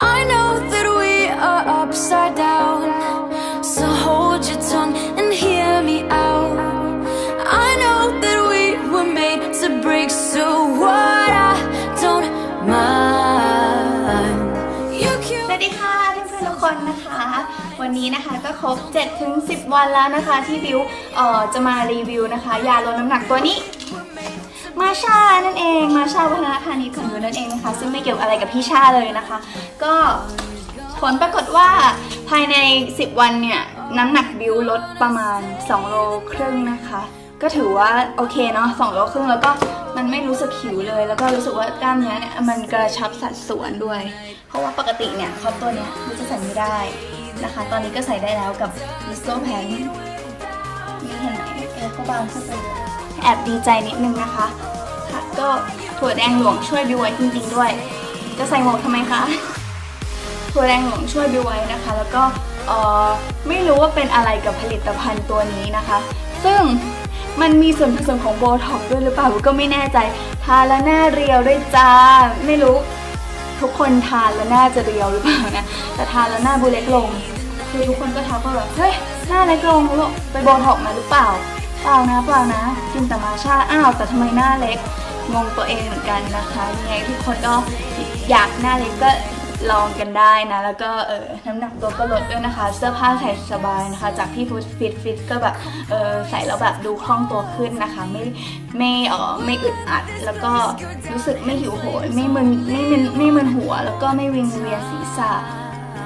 I know that we are upside down. So hold your tongue and hear me out. I know that we were made to break, so what? I don't mind. You ส cute. วัสดีค่ะเพื่อนๆทุกคนนะคะ วันนี้นะคะก็ครบ7ถึง10 วันแล้วนะคะ ที่บิวเอ่อจะมารีวิวนะคะ ยาลดน้ำหนักตัวนี้ มาชานั่นเองมาชาวัฒนพาณิชย์ของบิวนั่นเองนะคะ ซึ่งไม่เกี่ยวอะไรกับพี่ชาเลยนะคะ ก็ผลปรากฏว่าภายใน 10 วันเนี่ย น้ำหนักบิวลดประมาณ 2 โลครึ่งนะคะ ก็ถือว่าโอเคเนาะ2โลครึ่งแล้วก็มันไม่รู้สึกหิวเลย แล้วก็รู้สึกว่ากล้ามเนื้อเนี่ยมันกระชับสัดส่วนด้วย เพราะว่าปกติเนี่ยครอบตัวเนี้ยบิวจะใส่ไม่ได้นะคะ ตอนนี้ก็ใส่ได้แล้วกับ l i s t o p a n นี่เห็นไหมเอวเขาบางขึ้นไปเลยแอบดีใจนิดนึงนะคะ ค่ะ ก็ถั่วแดงหลวงช่วยบิวไว้จริง ๆ ด้วย จะใส่หมวกทำไมคะ ถั่วแดงหลวงช่วยบิวไว้นะคะ แล้วก็ไม่รู้ว่าเป็นอะไรกับผลิตภัณฑ์ตัวนี้นะคะ ซึ่งมันมีส่วนผสมของโบท็อกซ์ด้วยหรือเปล่าก็ไม่แน่ใจ ทานแล้วหน้าเรียวด้วยจ้า ไม่รู้ ทุกคนทานแล้วหน้าจะเรียวหรือเปล่านะ แต่ทานแล้วหน้าบูเล็กลง คือทุกคนก็ทักว่าแบบเฮ้ยหน้าเล็กลงลูกไปโบท็อกซ์มาหรือเปล่า เปล่านะเปล่านะกินแต่มาชาอ้าวแต่ทำไมหน้าเล็ก งงตัวเองเหมือนกันนะคะยังไงทุกคนก็อยากหน้าเล็กก็ลองกันได้นะ แล้วก็เออน้ำหนักตัวก็ลดด้วยนะคะ เสื้อผ้าใส่สบายนะคะ จากที่ฟูดฟิตฟิตก็แบบเออใส่แล้วแบบดูคล่องตัวขึ้นนะคะ ไม่ไม่เออไม่อึดอัด แล้วก็รู้สึกไม่หิวโหยไม่มึนไม่มึนไม่มึนหัว แล้วก็ไม่วิงเวียนศีรษะ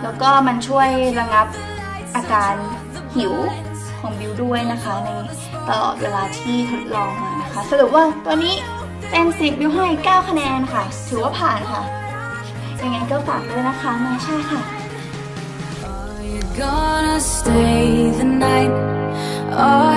แล้วก็มันช่วยระงับอาการหิวของบิวด้วยนะคะ ในตลอดเวลาที่ทดลองมานะคะ สรุปว่าตัวนี้ เต็ม10บิวให้ 9 คะแนนค่ะ ถือว่าผ่านค่ะ ยังไงก็ฝากด้วยนะคะมาช่ค่ะ Are you gonna stay the night? Are